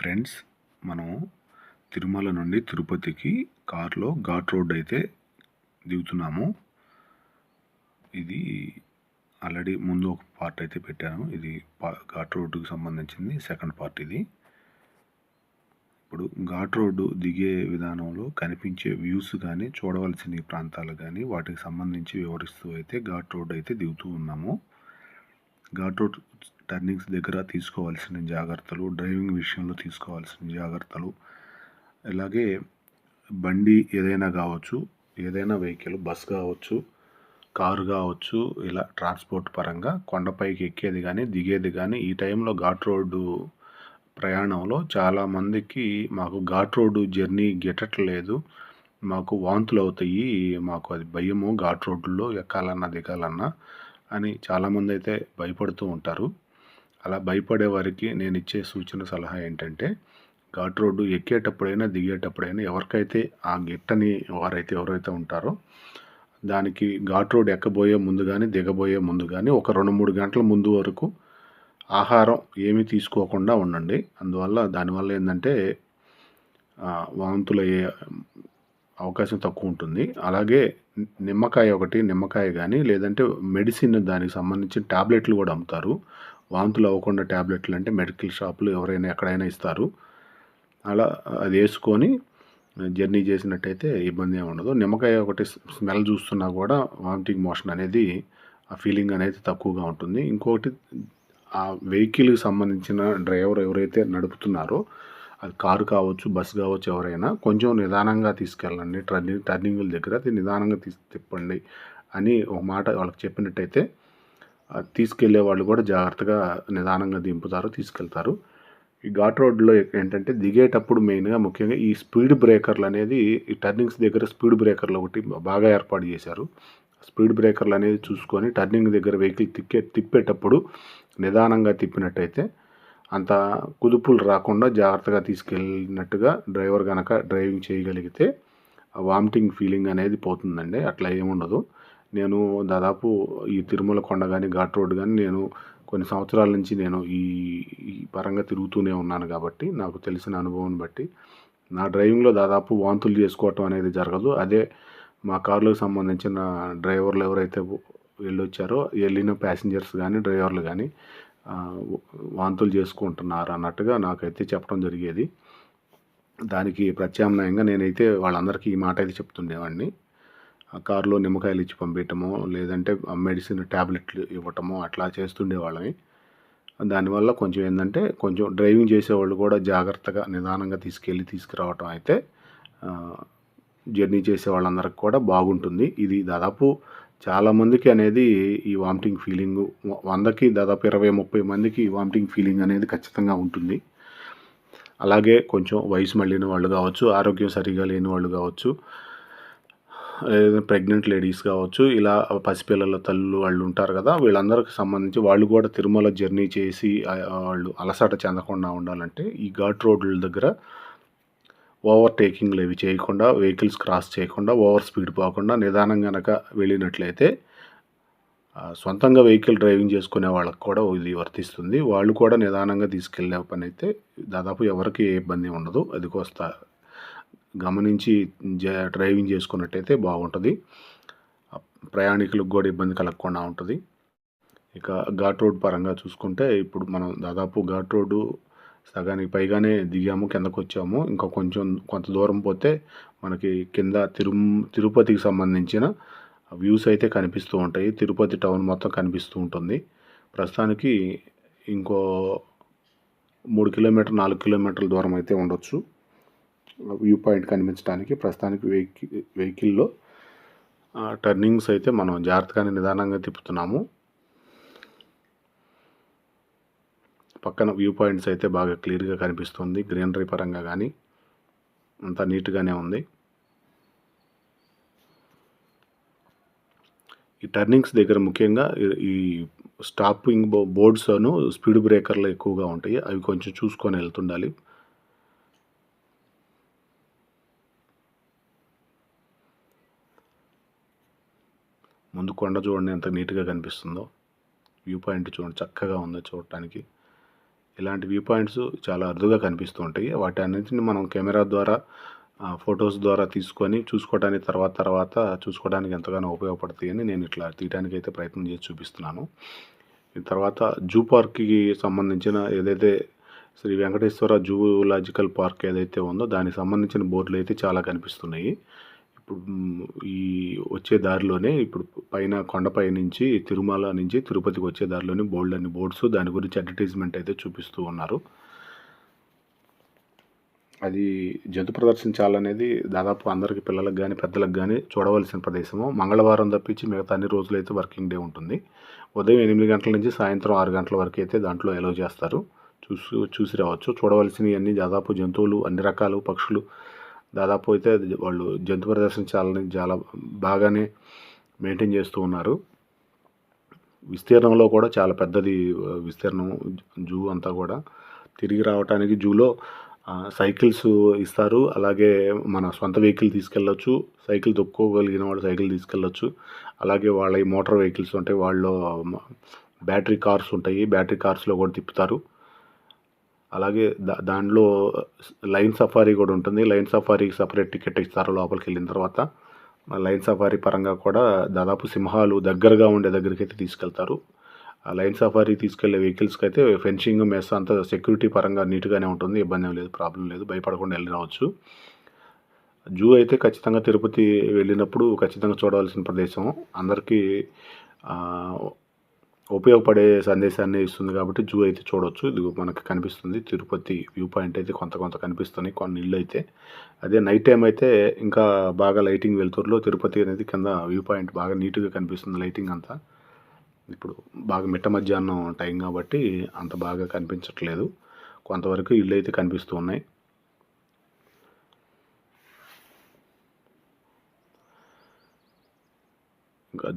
Friends మనం తిరుమల నుండి తిరుపతికి కారులో ఘాట్ రోడ్ అయితే దిగుతున్నాము. ఇది ఆల్రెడీ ముందు ఒక పార్ట్ అయితే పెట్టాను. ఇది ఘాట్ రోడ్డుకు సంబంధించింది సెకండ్ పార్ట్ ఇది. ఇప్పుడు ఘాట్ రోడ్డు దిగే విధానంలో కనిపించే వ్యూస్ కానీ చూడవలసిన ప్రాంతాలు కానీ వాటికి సంబంధించి వివరిస్తూ అయితే ఘాట్ రోడ్ అయితే దిగుతూ ఉన్నాము. ఘాట్ రోడ్ టర్నింగ్స్ దగ్గర తీసుకోవాల్సిన జాగ్రత్తలు డ్రైవింగ్ విషయంలో తీసుకోవాల్సిన జాగ్రత్తలు. అలాగే బండి ఏదైనా కావచ్చు ఏదైనా వెహికల్ బస్ కావచ్చు కారు కావచ్చు ఇలా ట్రాన్స్పోర్ట్ పరంగా కొండపైకి ఎక్కేది కానీ దిగేది కానీ ఈ టైంలో ఘాట్ రోడ్డు ప్రయాణంలో చాలామందికి మాకు ఘాట్ రోడ్డు జర్నీ గెట్టట్లేదు మాకు వాంతులు అవుతాయి మాకు అది భయము ఘాట్ రోడ్డులో ఎక్కాలన్నా దిగాలన్నా అని చాలామంది అయితే భయపడుతూ ఉంటారు. అలా భయపడే వారికి నేను ఇచ్చే సూచన సలహా ఏంటంటే ఘాట్ రోడ్డు ఎక్కేటప్పుడైనా దిగేటప్పుడైనా ఎవరికైతే ఆ గిట్టని వారైతే ఎవరైతే ఉంటారో దానికి ఘాట్ రోడ్ ఎక్కబోయే ముందు కానీ దిగబోయే ముందు కానీ ఒక రెండు మూడు గంటల ముందు వరకు ఆహారం ఏమీ తీసుకోకుండా ఉండండి. అందువల్ల దానివల్ల ఏంటంటే వాంతులు అయ్యే అవకాశం తక్కువ ఉంటుంది. అలాగే నిమ్మకాయ ఒకటి నిమ్మకాయ కానీ లేదంటే మెడిసిన్ దానికి సంబంధించిన ట్యాబ్లెట్లు కూడా అమ్ముతారు. వాంతులు అవ్వకుండా ట్యాబ్లెట్లు అంటే మెడికల్ షాపులు ఎవరైనా ఎక్కడైనా ఇస్తారు. అలా అది వేసుకొని జర్నీ చేసినట్టయితే ఇబ్బంది ఏమి ఉండదు. నిమ్మకాయ ఒకటి స్మెల్ చూస్తున్నా కూడా వామిటింగ్ మోషన్ అనేది ఆ ఫీలింగ్ అనేది తక్కువగా ఉంటుంది. ఇంకొకటి ఆ వెహికల్కి సంబంధించిన డ్రైవర్ ఎవరైతే నడుపుతున్నారో అది కారు కావచ్చు బస్సు కావచ్చు ఎవరైనా కొంచెం నిదానంగా తీసుకెళ్ళండి. టర్నింగ్ టర్నింగుల దగ్గర అది నిదానంగా తీసి తిప్పండి అని ఒక మాట వాళ్ళకి చెప్పినట్టయితే తీసుకెళ్ళే వాళ్ళు కూడా జాగ్రత్తగా నిదానంగా దింపుతారు తీసుకెళ్తారు. ఈ ఘాట్ రోడ్లో ఏంటంటే దిగేటప్పుడు మెయిన్గా ముఖ్యంగా ఈ స్పీడ్ బ్రేకర్లు అనేది ఈ టర్నింగ్స్ దగ్గర స్పీడ్ బ్రేకర్లు ఒకటి బాగా ఏర్పాటు చేశారు. స్పీడ్ బ్రేకర్లు అనేది చూసుకొని టర్నింగ్ దగ్గర వెహికల్ తిక్కే తిప్పేటప్పుడు నిదానంగా తిప్పినట్టయితే అంత కుదుపులు రాకుండా జాగ్రత్తగా తీసుకెళ్ళినట్టుగా డ్రైవర్ కనుక డ్రైవింగ్ చేయగలిగితే వామిటింగ్ ఫీలింగ్ అనేది పోతుందండి. అట్లా ఏముండదు. నేను దాదాపు ఈ తిరుమల కొండ కానీ ఘాట్ రోడ్ కానీ నేను కొన్ని సంవత్సరాల నుంచి నేను ఈ ఈ పరంగా తిరుగుతూనే ఉన్నాను కాబట్టి నాకు తెలిసిన అనుభవం బట్టి నా డ్రైవింగ్లో దాదాపు వాంతులు చేసుకోవటం అనేది జరగదు. అదే మా కారులకు సంబంధించిన డ్రైవర్లు ఎవరైతే వెళ్ళొచ్చారో వెళ్ళిన ప్యాసింజర్స్ కానీ డ్రైవర్లు కానీ వాంతులు చేసుకుంటున్నారు అన్నట్టుగా నాకైతే చెప్పడం జరిగేది. దానికి ప్రత్యామ్నాయంగా నేనైతే వాళ్ళందరికీ ఈ మాట అయితే చెప్తుండేవాడిని. కారులో నిమ్మకాయలు ఇచ్చి పంపించటము లేదంటే మెడిసిన్ ట్యాబ్లెట్లు ఇవ్వటము అట్లా చేస్తుండే వాళ్ళని దానివల్ల కొంచెం ఏంటంటే కొంచెం డ్రైవింగ్ చేసేవాళ్ళు కూడా జాగ్రత్తగా నిదానంగా తీసుకెళ్ళి తీసుకురావటం అయితే జర్నీ చేసే వాళ్ళందరికి కూడా బాగుంటుంది. ఇది దాదాపు చాలామందికి అనేది ఈ వామిటింగ్ ఫీలింగ్ వందకి దాదాపు ఇరవై ముప్పై మందికి ఈ వామిటింగ్ ఫీలింగ్ అనేది ఖచ్చితంగా ఉంటుంది. అలాగే కొంచెం వయసు మళ్ళిన వాళ్ళు కావచ్చు ఆరోగ్యం సరిగా లేని వాళ్ళు కావచ్చు ప్రెగ్నెంట్ లేడీస్ కావచ్చు ఇలా పసిపిల్లల తల్లులు వాళ్ళు ఉంటారు కదా వీళ్ళందరికి సంబంధించి వాళ్ళు కూడా తిరుమల జర్నీ చేసి వాళ్ళు అలసట చెందకుండా ఉండాలంటే ఈ ఘాట్ రోడ్ల దగ్గర ఓవర్ టేకింగ్లు ఇవి చేయకుండా వెహికల్స్ క్రాస్ చేయకుండా ఓవర్ స్పీడ్ పోకుండా నిదానం కనుక వెళ్ళినట్లయితే సొంతంగా వెహికల్ డ్రైవింగ్ చేసుకునే వాళ్ళకి కూడా ఇది వర్తిస్తుంది. వాళ్ళు కూడా నిదానంగా తీసుకెళ్ళే పని అయితే దాదాపు ఎవరికి ఏ ఇబ్బంది ఉండదు. అదికొస్తా గమనించి జ- డ్రైవింగ్ చేసుకున్నట్టయితే బాగుంటుంది. ప్రయాణికులకు కూడా ఇబ్బంది కలగకుండా ఉంటుంది. ఇక ఘాట్ రోడ్ పరంగా చూసుకుంటే ఇప్పుడు మనం దాదాపు ఘాట్ రోడ్డు సగానికి పైగానే దిగాము కిందకు వచ్చాము ఇంకా కొంచెం కొంత దూరం పోతే మనకి కింద తిరు తిరుపతికి సంబంధించిన వ్యూస్ అయితే కనిపిస్తూ ఉంటాయి. తిరుపతి టౌన్ మొత్తం కనిపిస్తూ ఉంటుంది. ప్రస్తుతానికి ఇంకో మూడు కిలోమీటర్ నాలుగు కిలోమీటర్ల దూరం అయితే ఉండొచ్చు. వ్యూ పాయింట్ కనిపించడానికి ప్రస్తుతానికి వెహికల్ వెహికల్లో టర్నింగ్స్ అయితే మనం జాగ్రత్తగానే నిదానంగా తిప్పుతున్నాము. పక్కన వ్యూ పాయింట్స్ అయితే బాగా క్లియర్గా కనిపిస్తుంది. గ్రీనరీ పరంగా కానీ అంతా నీట్గానే ఉంది. ఈ టర్నింగ్స్ దగ్గర ముఖ్యంగా ఈ- స్టాపింగ్ బో బోర్డ్స్ను స్పీడ్ బ్రేకర్లు ఎక్కువగా ఉంటాయి. అవి కొంచెం చూసుకొని వెళ్తుండాలి. ముందు కొండ చూడండి ఎంత నీట్గా కనిపిస్తుందో. వ్యూ పాయింట్ చూడండి చక్కగా ఉందో చూడటానికి. ఇలాంటి వ్యూ పాయింట్స్ చాలా అరుదుగా కనిపిస్తూ ఉంటాయి. వాటి అన్నింటిని మనం కెమెరా ద్వారా ఫొటోస్ ద్వారా తీసుకొని చూసుకోవడానికి తర్వాత తర్వాత చూసుకోవడానికి ఎంతగానో ఉపయోగపడతాయని నేను ఇట్లా తీయడానికి అయితే ప్రయత్నం చేసి చూపిస్తున్నాను. తర్వాత జూ పార్క్కి సంబంధించిన ఏదైతే శ్రీ వెంకటేశ్వర జూలాజికల్ పార్క్ ఏదైతే ఉందో దానికి సంబంధించిన బోర్డులు అయితే చాలా కనిపిస్తున్నాయి. ఈ వచ్చే దారిలోనే ఇప్పుడు పైన కొండపై నుంచి తిరుమల నుంచి తిరుపతికి వచ్చే దారిలోనే బోర్డు అన్ని బోర్డ్స్ దాని గురించి అడ్వర్టైజ్మెంట్ అయితే చూపిస్తూ ఉన్నారు. అది జంతు ప్రదర్శించాలనేది దాదాపు అందరికీ పిల్లలకు కానీ పెద్దలకు కానీ చూడవలసిన ప్రదేశము. మంగళవారం తప్పించి మిగతా అన్ని రోజులు అయితే వర్కింగ్ డే ఉంటుంది. ఉదయం ఎనిమిది గంటల నుంచి సాయంత్రం ఆరు గంటల వరకు అయితే దాంట్లో ఎలో చేస్తారు. చూసి చూసి రావచ్చు. చూడవలసినవి అన్నీ దాదాపు జంతువులు అన్ని రకాలు పక్షులు దాదాపు అయితే వాళ్ళు జంతు ప్రదర్శించాలని చాలా బాగానే మెయింటైన్ చేస్తూ ఉన్నారు. విస్తీర్ణంలో కూడా చాలా పెద్దది విస్తీర్ణం జూ అంతా కూడా తిరిగి రావడానికి జూలో సైకిల్స్ ఇస్తారు. అలాగే మన సొంత వెహికల్ తీసుకెళ్ళొచ్చు సైకిల్ తొక్కుకోగలిగిన వాళ్ళు సైకిల్ తీసుకెళ్ళొచ్చు. అలాగే వాళ్ళ మోటార్ వెహికల్స్ ఉంటాయి వాళ్ళు బ్యాటరీ కార్స్ ఉంటాయి బ్యాటరీ కార్స్లో కూడా తిప్పుతారు. అలాగే దా దానిలో లైన్ సఫారీ కూడా ఉంటుంది. లైన్ సఫారీకి సపరేట్ టికెట్ ఇస్తారు లోపలికి వెళ్ళిన తర్వాత లైన్ సఫారీ పరంగా కూడా దాదాపు సింహాలు దగ్గరగా ఉండే దగ్గరికి అయితే తీసుకెళ్తారు. ఆ లైన్ సఫారీ తీసుకెళ్ళే వెహికల్స్కి అయితే ఫెన్సింగ్ మెస్ అంతా సెక్యూరిటీ పరంగా నీట్గానే ఉంటుంది. ఇబ్బంది ఏం లేదు ప్రాబ్లం లేదు. భయపడకుండా వెళ్ళి రావచ్చు జూ అయితే ఖచ్చితంగా తిరుపతి వెళ్ళినప్పుడు ఖచ్చితంగా చూడవలసిన ప్రదేశం. అందరికీ ఉపయోగపడే సందేశాన్ని ఇస్తుంది కాబట్టి జూ అయితే చూడవచ్చు ఇది మనకి కనిపిస్తుంది. తిరుపతి వ్యూ పాయింట్ అయితే కొంత కొంత కనిపిస్తున్నాయి. కొన్ని ఇళ్ళు అయితే. అదే నైట్ టైం అయితే ఇంకా బాగా లైటింగ్ వెలుతురులో తిరుపతి అనేది కింద వ్యూ పాయింట్ బాగా నీట్గా కనిపిస్తుంది లైటింగ్ అంతా. ఇప్పుడు బాగా మిట్ట మధ్యాహ్నం టైం కాబట్టి అంత బాగా కనిపించట్లేదు. కొంతవరకు ఇళ్ళు అయితే కనిపిస్తూ ఉన్నాయి.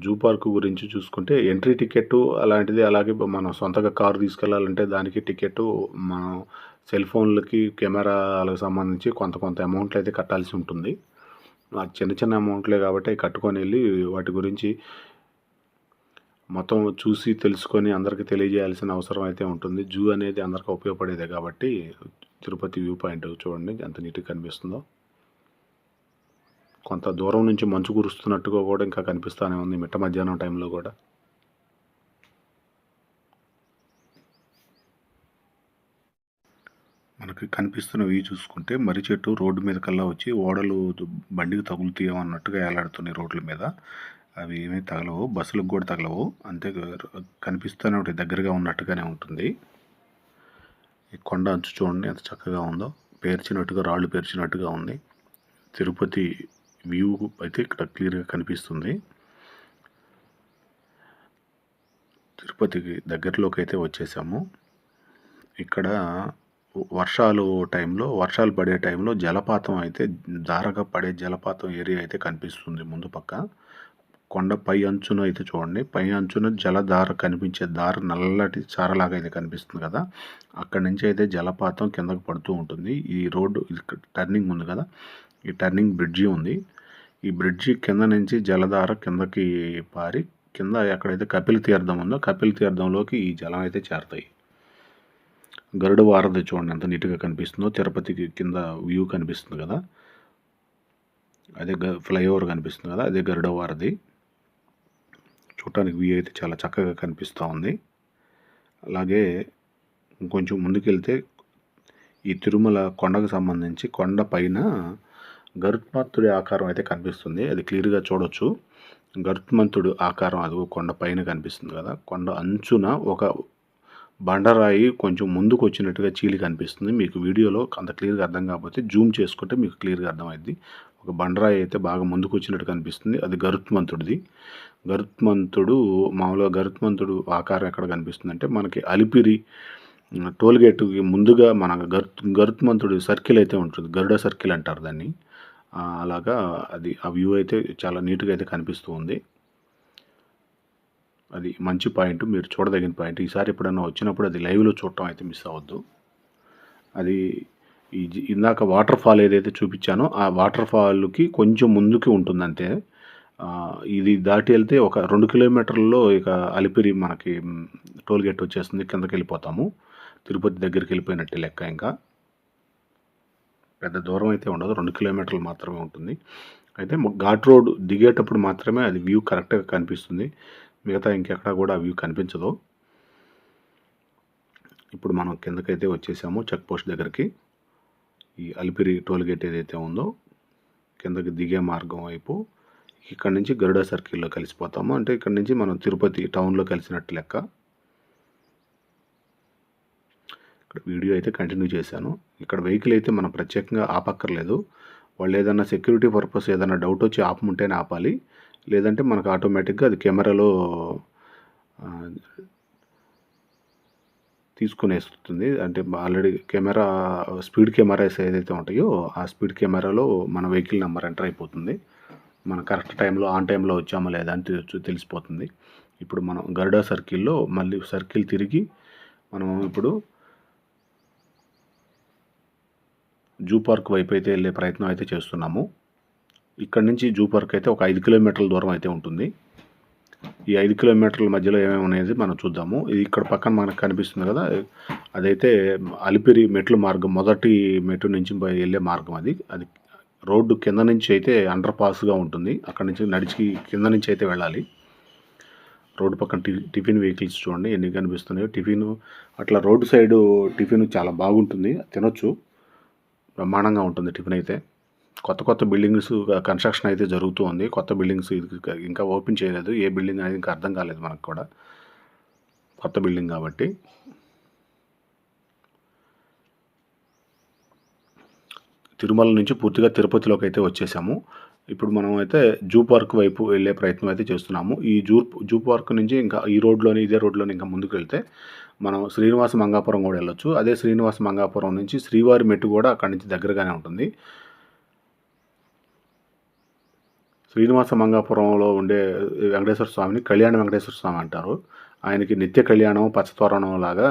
జూ పార్క్ గురించి చూసుకుంటే ఎంట్రీ టికెట్ అలాంటిది అలాగే మనం సొంతగా కారు తీసుకెళ్ళాలంటే దానికి టికెట్ మనం సెల్ ఫోన్లకి కెమెరాలకు సంబంధించి కొంత కొంత అమౌంట్లు అయితే కట్టాల్సి ఉంటుంది. ఆ చిన్న చిన్న అమౌంట్లే కాబట్టి కట్టుకొని వెళ్ళి వాటి గురించి మొత్తం చూసి తెలుసుకొని అందరికీ తెలియజేయాల్సిన అవసరం అయితే ఉంటుంది. జూ అనేది అందరికీ ఉపయోగపడేదే కాబట్టి తిరుపతి వ్యూ పాయింట్ చూడండి ఎంత నీట్గా కనిపిస్తుందో. కొంత దూరం నుంచి మంచు కురుస్తున్నట్టుగా కూడా ఇంకా కనిపిస్తూనే ఉంది మిట్ట మధ్యాహ్నం టైంలో కూడా. మనకి కనిపిస్తున్న వ్యూ చూసుకుంటే మర్రి చెట్టు రోడ్డు మీద కల్లా వచ్చి ఓడలు బండికి తగులుతాయేమో అన్నట్టుగా వేలాడుతున్నాయి రోడ్ల మీద. అవి ఏమీ తగలవు బస్సులకు కూడా తగలవు. అంతే కనిపిస్తూనే ఒకటి దగ్గరగా ఉన్నట్టుగానే ఉంటుంది. ఈ కొండ అంచు చూడండి ఎంత చక్కగా ఉందో. పేర్చినట్టుగా రాళ్ళు పేర్చినట్టుగా ఉంది. తిరుపతి వ్యూ అయితే ఇక్కడ క్లియర్గా కనిపిస్తుంది. తిరుపతికి దగ్గరలోకి అయితే వచ్చేసాము. ఇక్కడ వర్షాలు టైంలో వర్షాలు పడే టైంలో జలపాతం అయితే దారగా పడే జలపాతం ఏరియా అయితే కనిపిస్తుంది ముందు పక్క. కొండ పై అంచున అయితే చూడండి. పై అంచున జలధార కనిపించే దార నల్లటి చారలాగా అయితే కనిపిస్తుంది కదా. అక్కడి నుంచి అయితే జలపాతం కిందకు పడుతూ ఉంటుంది. ఈ రోడ్డు టర్నింగ్ ఉంది కదా. ఈ టర్నింగ్ బ్రిడ్జి ఉంది. ఈ బ్రిడ్జి కింద నుంచి జలధార కిందకి పారి కింద ఎక్కడైతే కపిల తీర్థం ఉందో కపిల తీర్థంలోకి ఈ జలం అయితే చేరతాయి. గరుడ వారధి చూడండి ఎంత నీట్గా కనిపిస్తుందో తిరుపతికి కింద వ్యూ కనిపిస్తుంది కదా. అదే గ ఫ్లైఓవర్ కనిపిస్తుంది కదా అదే గరుడ వారధి. చూడటానికి వ్యూ అయితే చాలా చక్కగా కనిపిస్తూ ఉంది. అలాగే ఇంకొంచెం ముందుకెళ్తే ఈ తిరుమల కొండకు సంబంధించి కొండ పైన గరుత్మంతుడి ఆకారం అయితే కనిపిస్తుంది. అది క్లియర్గా చూడొచ్చు. గరుత్మంతుడు ఆకారం అది కొండ పైన కనిపిస్తుంది కదా. కొండ అంచున ఒక బండరాయి కొంచెం ముందుకు వచ్చినట్టుగా చీలి కనిపిస్తుంది. మీకు వీడియోలో అంత క్లియర్గా అర్థం కాకపోతే జూమ్ చేసుకుంటే మీకు క్లియర్గా అర్థమైంది ఒక బండరాయి అయితే బాగా ముందుకు వచ్చినట్టు కనిపిస్తుంది. అది గరుత్మంతుడిది. గరుత్మంతుడు మామూలుగా గరుత్మంతుడు ఆకారం ఎక్కడ కనిపిస్తుంది అంటే మనకి అలిపిరి టోల్గేట్కి ముందుగా మన గరు గరుత్మంతుడి సర్కిల్ అయితే ఉంటుంది. గరుడ సర్కిల్ అంటారు దాన్ని. అలాగా అది ఆ వ్యూ అయితే చాలా నీట్గా అయితే కనిపిస్తూ ఉంది. అది మంచి పాయింట్ మీరు చూడదగిన పాయింట్. ఈసారి ఎప్పుడైనా వచ్చినప్పుడు అది లైవ్లో చూడటం అయితే మిస్ అవ్వద్దు. అది ఈ ఇందాక వాటర్ ఫాల్ ఏదైతే చూపించానో ఆ వాటర్ ఫాల్కి కొంచెం ముందుకి ఉంటుంది అంతే ఇది దాటి వెళ్తే ఒక రెండు కిలోమీటర్లలో ఇక అలిపిరి మనకి టోల్గేట్ టోల్ గేట్ వచ్చేస్తుంది కిందకి వెళ్ళిపోతాము. తిరుపతి దగ్గరికి వెళ్ళిపోయినట్టే లెక్క ఇంకా. పెద్ద దూరం అయితే ఉండదు. రెండు కిలోమీటర్లు మాత్రమే ఉంటుంది. అయితే ఘాట్ రోడ్ దిగేటప్పుడు మాత్రమే అది వ్యూ కరెక్ట్గా కనిపిస్తుంది. మిగతా ఇంకెక్కడ కూడా వ్యూ కనిపించదు. ఇప్పుడు మనం కిందకైతే వచ్చేసాము చెక్ పోస్ట్ దగ్గరికి. ఈ అలిపిరి టోల్ గేట్ ఏదైతే ఉందో కిందకి దిగే మార్గం వైపు ఇక్కడ నుంచి గరుడ సర్కిల్లో కలిసిపోతాము. అంటే ఇక్కడ నుంచి మనం తిరుపతి టౌన్లో కలిసినట్టు లెక్క. ఇక్కడ వీడియో అయితే కంటిన్యూ చేశాను. ఇక్కడ వెహికల్ అయితే మనం ప్రత్యేకంగా ఆపక్కర్లేదు. వాళ్ళు ఏదైనా సెక్యూరిటీ పర్పస్ ఏదైనా డౌట్ వచ్చి ఆపముంటేనే ఆపాలి. లేదంటే మనకు ఆటోమేటిక్గా అది కెమెరాలో తీసుకునేస్తుంది. అంటే ఆల్రెడీ కెమెరా స్పీడ్ కెమెరాస్ ఏదైతే ఉంటాయో ఆ స్పీడ్ కెమెరాలో మన వెహికల్ నెంబర్ ఎంటర్ అయిపోతుంది. మన కరెక్ట్ టైంలో ఆన్ టైంలో వచ్చామో లేదా అని తెలిసిపోతుంది. ఇప్పుడు మనం గరుడా సర్కిల్లో మళ్ళీ సర్కిల్ తిరిగి మనం ఇప్పుడు జూ పార్క్ వైపు అయితే వెళ్ళే ప్రయత్నం అయితే చేస్తున్నాము. ఇక్కడ నుంచి జూ పార్క్ అయితే ఒక ఐదు కిలోమీటర్ల దూరం అయితే ఉంటుంది. ఈ ఐదు కిలోమీటర్ల మధ్యలో ఏమేమి అనేది మనం చూద్దాము. ఇది ఇక్కడ పక్కన మనకు కనిపిస్తుంది కదా అదైతే అలిపిరి మెట్లు మార్గం మొదటి మెట్టు నుంచి పోయి వెళ్ళే మార్గం అది. అది రోడ్డు కింద నుంచి అయితే అండర్ పాస్గా ఉంటుంది. అక్కడ నుంచి నడిచి కింద నుంచి అయితే వెళ్ళాలి. రోడ్డు పక్కన టి టిఫిన్ వెహికల్స్ చూడండి ఎన్ని కనిపిస్తున్నాయో. టిఫిన్ అట్లా రోడ్డు సైడు టిఫిన్ చాలా బాగుంటుంది తినొచ్చు. బ్రహ్మాండంగా ఉంటుంది టిఫిన్ అయితే. కొత్త కొత్త బిల్డింగ్స్ కన్స్ట్రక్షన్ అయితే జరుగుతూ ఉంది. కొత్త బిల్డింగ్స్ ఇది ఇంకా ఓపెన్ చేయలేదు. ఏ బిల్డింగ్ అనేది ఇంకా అర్థం కాలేదు మనకు కూడా. కొత్త బిల్డింగ్ కాబట్టి. తిరుమల నుంచి పూర్తిగా తిరుపతిలోకి అయితే వచ్చేసాము. ఇప్పుడు మనం అయితే జూ పార్క్ వైపు వెళ్ళే ప్రయత్నం అయితే చేస్తున్నాము. ఈ జూ జూ పార్క్ నుంచి ఇంకా ఈ రోడ్లోని ఇదే రోడ్లోని ఇంకా ముందుకు వెళ్తే మనం శ్రీనివాస మంగాపురం కూడా వెళ్ళొచ్చు. అదే శ్రీనివాస మంగాపురం నుంచి శ్రీవారి మెట్టు కూడా అక్కడి నుంచి దగ్గరగానే ఉంటుంది. శ్రీనివాస మంగాపురంలో ఉండే వెంకటేశ్వర స్వామిని కళ్యాణ వెంకటేశ్వర స్వామి అంటారు. ఆయనకి నిత్య కళ్యాణం పచ్చతోరణం లాగా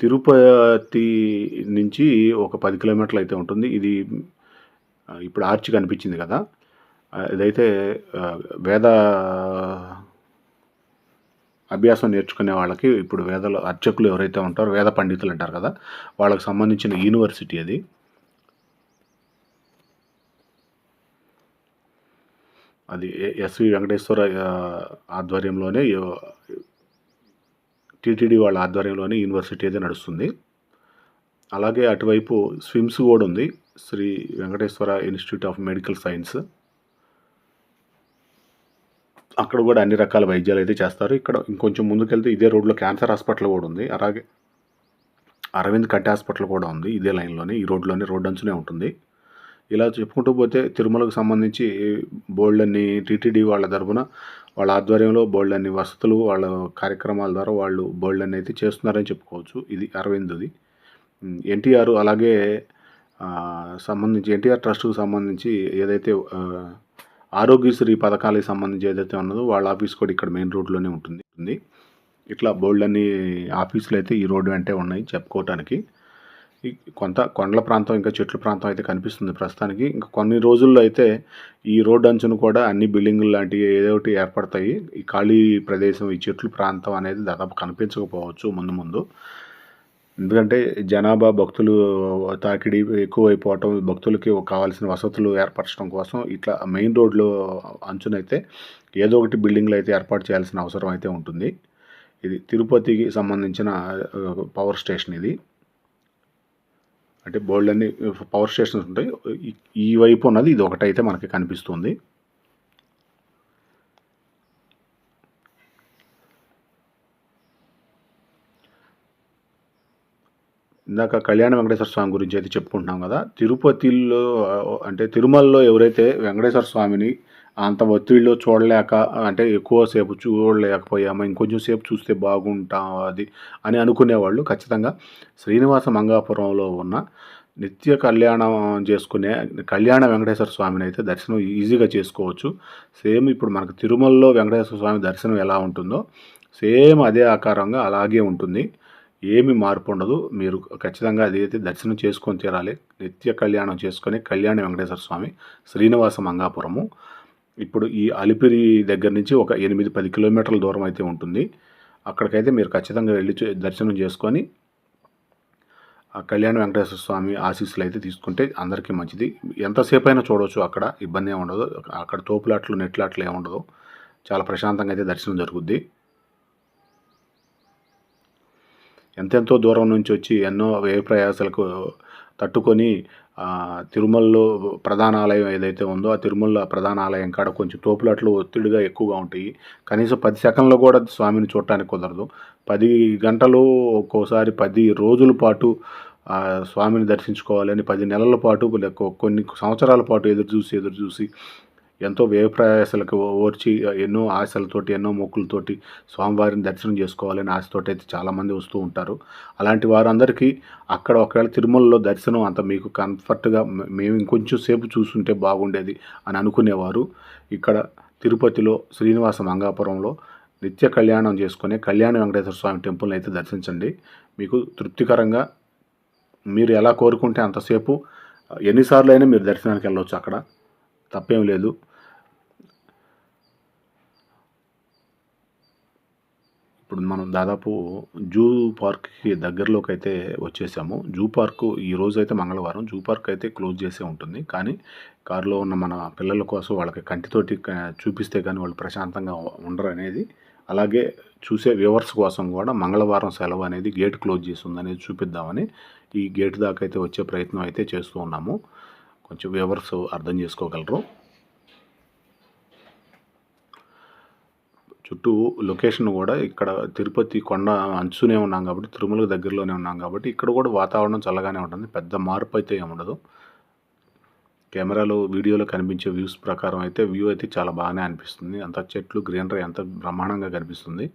తిరుపతి నుంచి ఒక పది కిలోమీటర్లు అయితే ఉంటుంది. ఇది ఇప్పుడు ఆర్చి కనిపించింది కదా. ఇదైతే వేద అభ్యాసం నేర్చుకునే వాళ్ళకి ఇప్పుడు వేదల అర్చకులు ఎవరైతే ఉంటారో వేద పండితులు అంటారు కదా వాళ్ళకి సంబంధించిన యూనివర్సిటీ అది. అది ఎస్వి వెంకటేశ్వర ఆధ్వర్యంలోనే టీటీడీ వాళ్ళ ఆధ్వర్యంలోనే యూనివర్సిటీ అయితే నడుస్తుంది. అలాగే అటువైపు స్విమ్స్ కూడా ఉంది. Shri Venkateswara institute of medical science. అక్కడ కూడా అన్ని రకాల వైద్యాలు అయితే చేస్తారు. ఇక్కడ ఇంకొంచెం ముందుకెళ్తే ఇదే రోడ్లో క్యాన్సర్ హాస్పిటల్ కూడా ఉంది. అలాగే అరవింద్ కట్టే హాస్పిటల్ కూడా ఉంది ఇదే లైన్లోనే ఈ రోడ్లోనే రోడ్ అంచునే ఉంటుంది. ఇలా చెప్పుకుంటూ పోతే తిరుమలకు సంబంధించి బోల్డ్ టీటీడీ వాళ్ళ తరఫున వాళ్ళ ఆధ్వర్యంలో బోల్డ్ అన్ని వసతులు వాళ్ళ కార్యక్రమాల ద్వారా వాళ్ళు బోల్డ్ అయితే చేస్తున్నారని చెప్పుకోవచ్చు. ఇది అరవింద్ది. ఎన్టీఆర్ అలాగే సంబంధించి ఎన్టీఆర్ ట్రస్ట్కు సంబంధించి ఏదైతే ఆరోగ్యశ్రీ పథకాలకు సంబంధించి ఏదైతే ఉన్నదో వాళ్ళ ఆఫీస్ కూడా ఇక్కడ మెయిన్ రోడ్లోనే ఉంటుంది. ఇట్లా బోల్డ్ అన్ని ఆఫీసులు అయితే ఈ రోడ్డు వెంటే ఉన్నాయి చెప్పుకోవటానికి. కొంత కొండల ప్రాంతం ఇంకా చెట్ల ప్రాంతం అయితే కనిపిస్తుంది ప్రస్తుతానికి. ఇంకా కొన్ని రోజుల్లో అయితే ఈ రోడ్డు అంచును కూడా అన్ని బిల్డింగులు లాంటివి ఏదో ఒకటి ఏర్పడతాయి. ఈ ఖాళీ ప్రదేశం ఈ చెట్లు ప్రాంతం అనేది దాదాపు కనిపించకపోవచ్చు ముందు ముందు. ఎందుకంటే జనాభా భక్తులు తాకిడి ఎక్కువైపోవటం భక్తులకి కావాల్సిన వసతులు ఏర్పరచడం కోసం ఇట్లా మెయిన్ రోడ్లో అంచునైతే ఏదో ఒకటి బిల్డింగ్లు అయితే ఏర్పాటు చేయాల్సిన అవసరం అయితే ఉంటుంది. ఇది తిరుపతికి సంబంధించిన పవర్ స్టేషన్ ఇది. అంటే బోల్డ్ అన్ని పవర్ స్టేషన్స్ ఉంటాయి. ఈ- ఈ వైపు ఉన్నది ఇది ఒకటైతే మనకి కనిపిస్తుంది. ఇందాక కళ్యాణ వెంకటేశ్వర స్వామి గురించి అయితే చెప్పుకుంటున్నాం కదా. తిరుపతిలో అంటే తిరుమలలో ఎవరైతే వెంకటేశ్వర స్వామిని అంత ఒత్తిడిలో చూడలేక అంటే ఎక్కువసేపు చూడలేకపోయామా ఇంకొంచెం సేపు చూస్తే బాగుంటాం అది అని అనుకునేవాళ్ళు ఖచ్చితంగా. శ్రీనివాస మంగాపురంలో ఉన్న నిత్య కళ్యాణం చేసుకునే కళ్యాణ వెంకటేశ్వర స్వామిని అయితే దర్శనం ఈజీగా చేసుకోవచ్చు. సేమ్ ఇప్పుడు మనకు తిరుమలలో వెంకటేశ్వర స్వామి దర్శనం ఎలా ఉంటుందో సేమ్ అదే ఆకారంగా అలాగే ఉంటుంది. ఏమి మార్పు ఉండదు. మీరు ఖచ్చితంగా అది అయితే దర్శనం చేసుకొని తీరాలి. నిత్య కళ్యాణం చేసుకొని కళ్యాణ వెంకటేశ్వర స్వామి శ్రీనివాస మంగాపురము. ఇప్పుడు ఈ అలిపిరి దగ్గర నుంచి ఒక ఎనిమిది పది కిలోమీటర్ల దూరం అయితే ఉంటుంది. అక్కడికైతే మీరు ఖచ్చితంగా వెళ్ళి దర్శనం చేసుకొని ఆ కళ్యాణ వెంకటేశ్వర స్వామి ఆశీస్సులు అయితే తీసుకుంటే అందరికీ మంచిది. ఎంతసేపు అయినా చూడవచ్చు అక్కడ. ఇబ్బంది ఏమి ఉండదు. అక్కడ తోపులాట్లు నెట్లాట్లు ఏమి ఉండదు. చాలా ప్రశాంతంగా అయితే దర్శనం జరుగుద్ది. ఎంతెంతో దూరం నుంచి వచ్చి ఎన్నో వ్యయ ప్రయాసాలకు తట్టుకొని తిరుమలలో ప్రధాన ఆలయం ఏదైతే ఉందో ఆ తిరుమల ప్రధాన ఆలయం కాడ కొంచెం తోపులాట్లు ఒత్తిడిగా ఎక్కువగా ఉంటాయి. కనీసం పది సెకండ్లు కూడా స్వామిని చూడటానికి కుదరదు. పది గంటలు ఒక్కోసారి పది రోజుల పాటు స్వామిని దర్శించుకోవాలని పది నెలల పాటు లేక కొన్ని సంవత్సరాల పాటు ఎదురు చూసి ఎదురు చూసి ఎంతో వ్యయప్రయాసాలకు ఓర్చి ఎన్నో ఆశలతోటి ఎన్నో మొక్కులతోటి స్వామివారిని దర్శనం చేసుకోవాలని ఆశతోటి అయితే చాలామంది వస్తూ ఉంటారు. అలాంటి వారందరికీ అక్కడ ఒకవేళ తిరుమలలో దర్శనం అంత మీకు కంఫర్ట్గా మేము ఇంకొంచెం సేపు చూసుంటే బాగుండేది అని అనుకునేవారు. ఇక్కడ తిరుపతిలో శ్రీనివాస మంగాపురంలో నిత్య కళ్యాణం చేసుకునే కళ్యాణ వెంకటేశ్వర స్వామి టెంపుల్ని అయితే దర్శించండి. మీకు తృప్తికరంగా మీరు ఎలా కోరుకుంటే అంతసేపు ఎన్నిసార్లు అయినా మీరు దర్శనానికి వెళ్ళొచ్చు అక్కడ. తప్పేం లేదు. ఇప్పుడు మనం దాదాపు జూ పార్క్కి దగ్గరలోకి అయితే వచ్చేసాము. జూ పార్క్ ఈ అయితే మంగళవారం. జూ పార్క్ అయితే క్లోజ్ చేసే ఉంటుంది. కానీ కారులో ఉన్న మన పిల్లల కోసం వాళ్ళకి కంటితోటి చూపిస్తే కానీ వాళ్ళు ప్రశాంతంగా ఉండరు అనేది అలాగే చూసే వ్యూవర్స్ కోసం కూడా మంగళవారం సెలవు అనేది గేట్ క్లోజ్ చేసి ఉందనేది చూపిద్దామని ఈ గేట్ దాకా అయితే వచ్చే ప్రయత్నం అయితే చేస్తూ ఉన్నాము. కొంచెం వ్యూవర్స్ అర్థం చేసుకోగలరు. చుట్టూ లొకేషన్ కూడా ఇక్కడ తిరుపతి కొండ అంచునే ఉన్నాం కాబట్టి తిరుమల దగ్గరలోనే ఉన్నాం కాబట్టి ఇక్కడ కూడా వాతావరణం చల్లగానే ఉంటుంది. పెద్ద మార్పు అయితే ఏముండదు కెమెరాలో వీడియోలో కనిపించే వ్యూస్ ప్రకారం అయితే వ్యూ అయితే చాలా బాగానే అనిపిస్తుంది. అంత చెట్లు గ్రీనరీ అంత బ్రహ్మాండంగా కనిపిస్తుంది.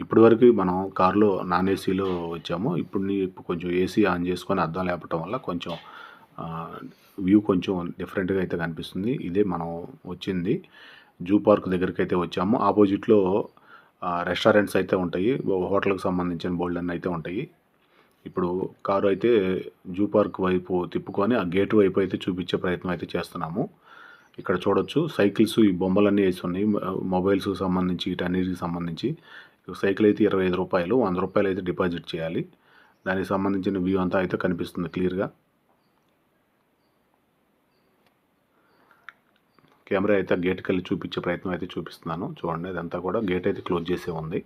ఇప్పటి వరకు మనం కారులో నాన్ ఏసీలో వచ్చాము. ఇప్పుడు నీ- ఇప్పుడు కొంచెం ఏసీ ఆన్ చేసుకొని అద్దం లేపటం వల్ల కొంచెం వ్యూ కొంచెం డిఫరెంట్గా అయితే కనిపిస్తుంది. ఇదే మనం వచ్చింది. జూ పార్క్ దగ్గరికి అయితే వచ్చాము. ఆపోజిట్లో రెస్టారెంట్స్ అయితే ఉంటాయి. హోటల్కి సంబంధించిన బోల్డ్ అన్నీ అయితే ఉంటాయి. ఇప్పుడు కారు అయితే జూ పార్క్ వైపు తిప్పుకొని ఆ గేట్ వైపు అయితే చూపించే ప్రయత్నం అయితే చేస్తున్నాము. ఇక్కడ చూడొచ్చు. సైకిల్స్ ఈ బొమ్మలన్నీ వేసి ఉన్నాయి. మొబైల్స్ సంబంధించి వీటన్నిటికి సంబంధించి. సైకిల్ అయితే ఇరవై ఐదు రూపాయలు వంద రూపాయలు అయితే డిపాజిట్ చేయాలి. దానికి సంబంధించిన వ్యూ అంతా అయితే కనిపిస్తుంది క్లియర్గా. కెమెరా అయితే గేట్కి వెళ్ళి చూపించే ప్రయత్నం అయితే చూపిస్తున్నాను. చూడండి అదంతా కూడా గేట్ అయితే క్లోజ్ చేసే ఉంది.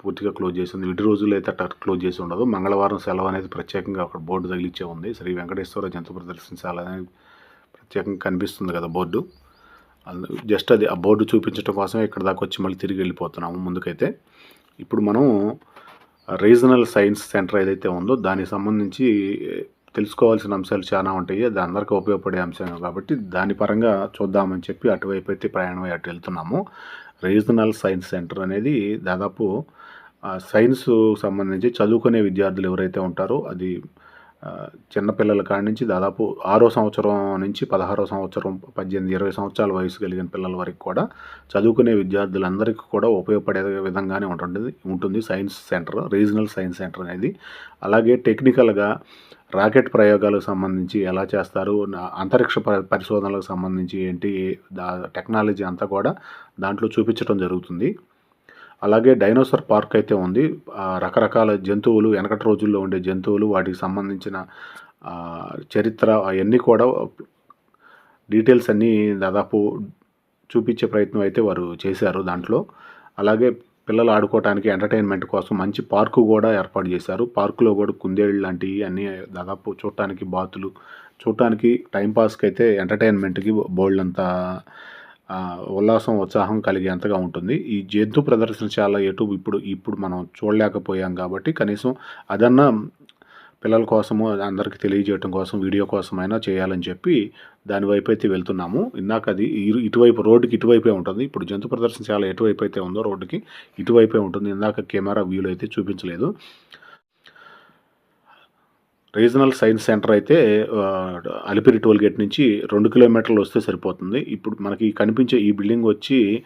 పూర్తిగా క్లోజ్ చేసి ఉంది. విడి రోజుల్లో అయితే అట్లా క్లోజ్ చేసి ఉండదు. మంగళవారం సెలవు అనేది ప్రత్యేకంగా అక్కడ బోర్డు తగిలిచ్చే ఉంది. శ్రీ వెంకటేశ్వర జంతు ప్రదర్శనశాల అనేది ప్రత్యేకంగా కనిపిస్తుంది కదా బోర్డు. జస్ట్ అది ఆ బోర్డు చూపించడం కోసమే ఇక్కడ దాకా వచ్చి మళ్ళీ తిరిగి వెళ్ళిపోతున్నాము ముందుకైతే. ఇప్పుడు మనం రీజనల్ సైన్స్ సెంటర్ ఏదైతే ఉందో దానికి సంబంధించి తెలుసుకోవాల్సిన అంశాలు చాలా ఉంటాయి. అది అందరికీ ఉపయోగపడే అంశం కాబట్టి దాని పరంగా చూద్దామని చెప్పి అటువైపు అయితే ప్రయాణం అటు వెళ్తున్నాము. రీజనల్ సైన్స్ సెంటర్ అనేది దాదాపు సైన్స్ సంబంధించి చదువుకునే విద్యార్థులు ఎవరైతే ఉంటారో అది చిన్నపిల్లల కాడి నుంచి దాదాపు ఆరో సంవత్సరం నుంచి పదహారో సంవత్సరం పద్దెనిమిది ఇరవై సంవత్సరాల వయసు కలిగిన పిల్లల వరకు కూడా చదువుకునే విద్యార్థులందరికీ కూడా ఉపయోగపడే విధంగానే ఉంటుంది ఉంటుంది science centre regional science centre అనేది. అలాగే టెక్నికల్గా రాకెట్ ప్రయోగాలకు సంబంధించి ఎలా చేస్తారు నా- అంతరిక్ష పరిశోధనలకు సంబంధించి ఏంటి దా టెక్నాలజీ అంతా కూడా దాంట్లో చూపించడం జరుగుతుంది. అలాగే డైనోసార్ పార్క్ అయితే ఉంది. రకరకాల జంతువులు వెనకటి రోజుల్లో ఉండే జంతువులు వాటికి సంబంధించిన చరిత్ర అవన్నీ కూడా డీటెయిల్స్ అన్నీ దాదాపు చూపించే ప్రయత్నం అయితే వారు చేశారు దాంట్లో. అలాగే పిల్లలు ఆడుకోవడానికి ఎంటర్టైన్మెంట్ కోసం మంచి పార్కు కూడా ఏర్పాటు చేశారు. పార్కులో కూడా కుందేళ్ళు లాంటివి అన్నీ దాదాపు చూడటానికి బాతులు చూడటానికి టైంపాస్కి అయితే ఎంటర్టైన్మెంట్కి బోల్డ్ అంతా ఉల్లాసం ఉత్సాహం కలిగేంతగా ఉంటుంది. ఈ జంతు ప్రదర్శనశాల ఎటు ఇప్పుడు ఇప్పుడు మనం చూడలేకపోయాం కాబట్టి కనీసం అదన్నా పిల్లల కోసము అందరికీ తెలియజేయటం కోసం వీడియో కోసమైనా చేయాలని చెప్పి దాని వైపు అయితే వెళ్తున్నాము. ఇందాక అది ఇటువైపు రోడ్డుకి ఇటువైపే ఉంటుంది. ఇప్పుడు జంతు ప్రదర్శనశాల ఎటువైపు అయితే ఉందో రోడ్డుకి ఇటువైపే ఉంటుంది. ఇందాక కెమెరా వ్యూలో అయితే చూపించలేదు. రీజనల్ సైన్స్ సెంటర్ అయితే అలిపిరి టోల్ గేట్ నుంచి రెండు కిలోమీటర్లు వస్తే సరిపోతుంది. ఇప్పుడు మనకి కనిపించే ఈ బిల్డింగ్ వచ్చి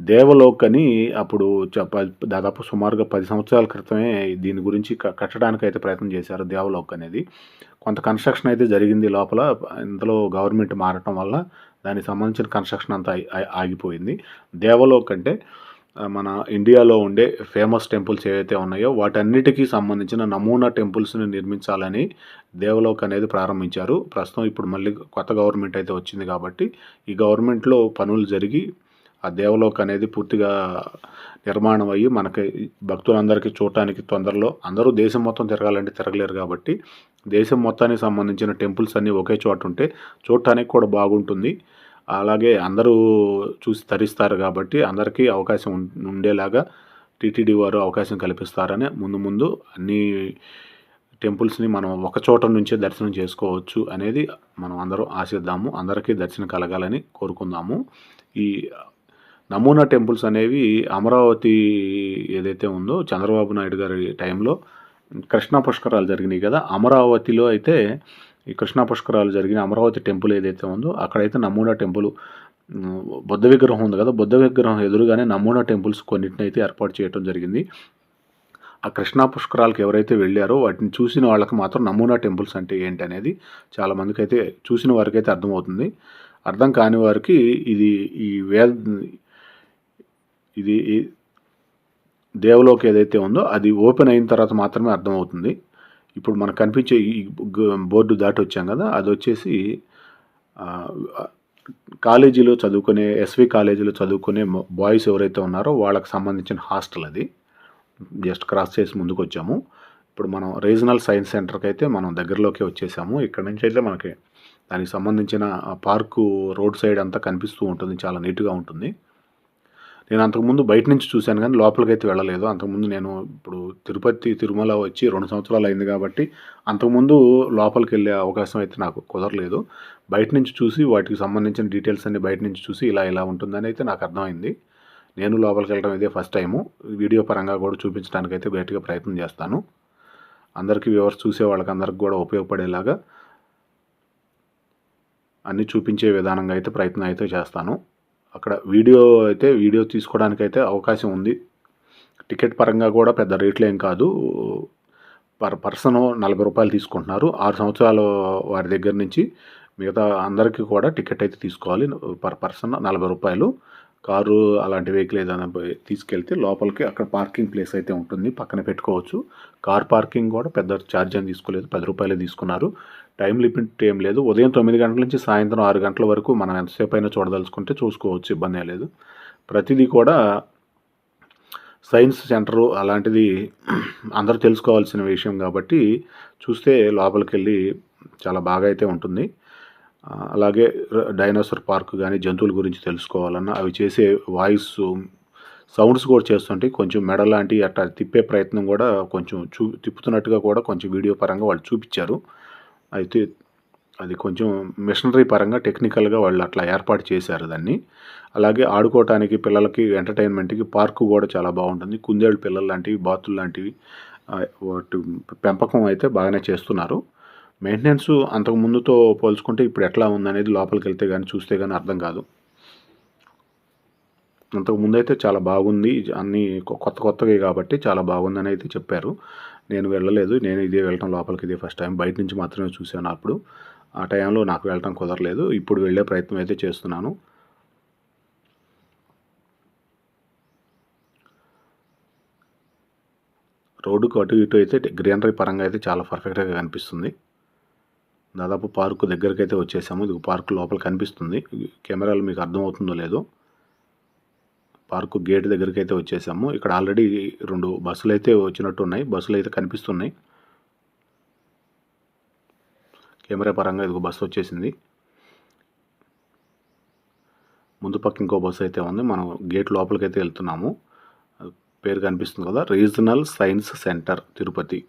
దేవలోక్ అని అప్పుడు చ- దాదాపు సుమారుగా పది సంవత్సరాల క్రితమే దీని గురించి కట్టడానికి అయితే ప్రయత్నం చేశారు దేవలోక్ అనేది. కొంత కన్స్ట్రక్షన్ అయితే జరిగింది లోపల. ఇందులో గవర్నమెంట్ మారటం వల్ల దానికి సంబంధించిన కన్స్ట్రక్షన్ అంతా ఆగిపోయింది. దేవలోక్ అంటే మన ఇండియాలో ఉండే ఫేమస్ టెంపుల్స్ ఏవైతే ఉన్నాయో వాటన్నిటికీ సంబంధించిన నమూనా టెంపుల్స్ని నిర్మించాలని దేవలోక్ అనేది ప్రారంభించారు. ప్రస్తుతం ఇప్పుడు మళ్ళీ కొత్త గవర్నమెంట్ అయితే వచ్చింది కాబట్టి ఈ గవర్నమెంట్లో పనులు జరిగి ఆ దేవలోక్ అనేది పూర్తిగా నిర్మాణం అయ్యి మనకి భక్తులందరికీ చూడటానికి తొందరలో అందరూ దేశం మొత్తం తిరగాలంటే తిరగలేరు కాబట్టి దేశం మొత్తానికి సంబంధించిన టెంపుల్స్ అన్నీ ఒకే చోట ఉంటే చూడటానికి కూడా బాగుంటుంది. అలాగే అందరూ చూసి తరిస్తారు కాబట్టి అందరికీ అవకాశం ఉం- ఉండేలాగా టీటీడీ వారు అవకాశం కల్పిస్తారని ముందు ముందు అన్ని టెంపుల్స్ని మనం ఒక చోట నుంచే దర్శనం చేసుకోవచ్చు అనేది మనం అందరూ ఆశిద్దాము. అందరికీ దర్శనం కలగాలని కోరుకుందాము. ఈ నమూనా టెంపుల్స్ అనేవి అమరావతి ఏదైతే ఉందో చంద్రబాబు నాయుడు గారి టైంలో కృష్ణా పుష్కరాలు జరిగినాయి కదా అమరావతిలో అయితే ఈ కృష్ణా పుష్కరాలు జరిగిన అమరావతి టెంపుల్ ఏదైతే ఉందో అక్కడైతే నమూనా టెంపుల్ బుద్ధ విగ్రహం ఉంది కదా బుద్ధ విగ్రహం ఎదురుగానే నమూనా టెంపుల్స్ కొన్నిటిని అయితే ఏర్పాటు చేయడం జరిగింది. ఆ కృష్ణా పుష్కరాలకు ఎవరైతే వెళ్ళారో వాటిని చూసిన వాళ్ళకి మాత్రం నమూనా టెంపుల్స్ అంటే ఏంటి అనేది చాలామందికి అయితే చూసిన వారికి అయితే అర్థమవుతుంది. అర్థం కాని వారికి ఇది ఈ వేద ఇది దేవలోకి ఏదైతే ఉందో అది ఓపెన్ అయిన తర్వాత మాత్రమే అర్థమవుతుంది. ఇప్పుడు మనకు కనిపించే ఈ బోర్డు దాటి వచ్చాం కదా అది వచ్చేసి కాలేజీలో చదువుకునే ఎస్వి కాలేజీలో చదువుకునే బాయ్స్ ఎవరైతే ఉన్నారో వాళ్ళకి సంబంధించిన హాస్టల్ అది. జస్ట్ క్రాస్ చేసి ముందుకు వచ్చాము ఇప్పుడు మనం రీజనల్ సైన్స్ సెంటర్కి అయితే మనం దగ్గరలోకి వచ్చేసాము. ఇక్కడ నుంచి అయితే మనకి దానికి సంబంధించిన పార్కు రోడ్ సైడ్ అంతా కనిపిస్తూ ఉంటుంది. చాలా నీట్గా ఉంటుంది. నేను అంతకుముందు బయట నుంచి చూశాను కానీ లోపలికి అయితే వెళ్ళలేదు. అంతకుముందు నేను ఇప్పుడు తిరుపతి తిరుమల వచ్చి రెండు సంవత్సరాలు అయింది కాబట్టి అంతకుముందు లోపలికి వెళ్ళే అవకాశం అయితే నాకు కుదరలేదు. బయట నుంచి చూసి వాటికి సంబంధించిన డీటెయిల్స్ అన్ని బయట నుంచి చూసి ఇలా ఇలా ఉంటుందని అయితే నాకు అర్థమైంది. నేను లోపలికి వెళ్ళడం ఇదే ఫస్ట్ టైము. వీడియో పరంగా కూడా చూపించడానికి అయితే గట్టిగా ప్రయత్నం చేస్తాను. అందరికీ వ్యూవర్స్ చూసే వాళ్ళకి అందరికి కూడా ఉపయోగపడేలాగా అన్నీ చూపించే విధానంగా అయితే ప్రయత్నం అయితే చేస్తాను. అక్కడ వీడియో అయితే వీడియో తీసుకోవడానికి అయితే అవకాశం ఉంది. టికెట్ పరంగా కూడా పెద్ద రేట్లు ఏం కాదు. పర్ పర్సన్ నలభై రూపాయలు తీసుకుంటున్నారు. ఆరు సంవత్సరాల వారి దగ్గర నుంచి మిగతా అందరికీ కూడా టికెట్ అయితే తీసుకోవాలి. పర్ పర్సన్ నలభై రూపాయలు. కారు అలాంటి వెహికల్ ఏదైనా తీసుకెళ్తే లోపలికి అక్కడ పార్కింగ్ ప్లేస్ అయితే ఉంటుంది. పక్కన పెట్టుకోవచ్చు. కార్ పార్కింగ్ కూడా పెద్ద ఛార్జ్ అని తీసుకోలేదు. పది రూపాయలే తీసుకున్నారు. టైం లిమిట్ ఏం లేదు. ఉదయం తొమ్మిది గంటల నుంచి సాయంత్రం ఆరు గంటల వరకు మనం ఎంతసేపు అయినా చూడదలుచుకుంటే చూసుకోవచ్చు ఇబ్బంది లేదు. ప్రతిదీ కూడా సైన్స్ సెంటరు అలాంటిది అందరూ తెలుసుకోవాల్సిన విషయం కాబట్టి చూస్తే లోపలికి వెళ్ళి చాలా బాగా అయితే ఉంటుంది. అలాగే డైనోసార్ పార్క్ కానీ జంతువుల గురించి తెలుసుకోవాలన్నా అవి చేసే వాయిస్ సౌండ్స్ కూడా చేస్తుంటే కొంచెం మెడ లాంటి అట్లా తిప్పే ప్రయత్నం కూడా కొంచెం చూ తిప్పుతున్నట్టుగా కూడా కొంచెం వీడియో పరంగా వాళ్ళు చూపించారు. అయితే అది కొంచెం మిషనరీ పరంగా టెక్నికల్గా వాళ్ళు అట్లా ఏర్పాటు చేశారు దాన్ని. అలాగే ఆడుకోవటానికి పిల్లలకి ఎంటర్టైన్మెంట్కి పార్కు కూడా చాలా బాగుంటుంది. కుందేళ్ళు పిల్లలు లాంటివి బాతులు లాంటివి వాటి పెంపకం అయితే బాగానే చేస్తున్నారు. మెయింటెనెన్స్ అంతకు ముందుతో పోల్చుకుంటే ఇప్పుడు ఎట్లా ఉందనేది లోపలికి వెళ్తే కానీ చూస్తే కానీ అర్థం కాదు. అంతకు ముందైతే చాలా బాగుంది. అన్నీ కొత్త కొత్తవి కాబట్టి చాలా బాగుందని అయితే చెప్పారు. నేను వెళ్ళలేదు. నేను ఇదే వెళ్ళటం లోపలికి ఇదే ఫస్ట్ టైం బయట నుంచి మాత్రమే చూశాను అప్పుడు. ఆ టైంలో నాకు వెళ్ళటం కుదరలేదు. ఇప్పుడు వెళ్ళే ప్రయత్నం అయితే చేస్తున్నాను. రోడ్డుకు అటు ఇటు అయితే గ్రీనరీ పరంగా అయితే చాలా పర్ఫెక్ట్గా కనిపిస్తుంది. దాదాపు పార్కు దగ్గరికి అయితే వచ్చేసాము. ఇది పార్కు లోపల కనిపిస్తుంది. కెమెరాలు మీకు అర్థమవుతుందో లేదో. పార్కు గేట్ దగ్గరికి అయితే వచ్చేసాము. ఇక్కడ ఆల్రెడీ రెండు బస్సులు అయితే వచ్చినట్టు ఉన్నాయి బస్సులు అయితే కనిపిస్తున్నాయి. కెమెరా పరంగా ఇదిగో బస్సు వచ్చేసింది. ముందు పక్క ఇంకో బస్సు అయితే ఉంది. మనం గేట్ లోపలికి అయితే వెళ్తున్నాము. పేరు కనిపిస్తుంది కదా. Regional science centre Tirupati.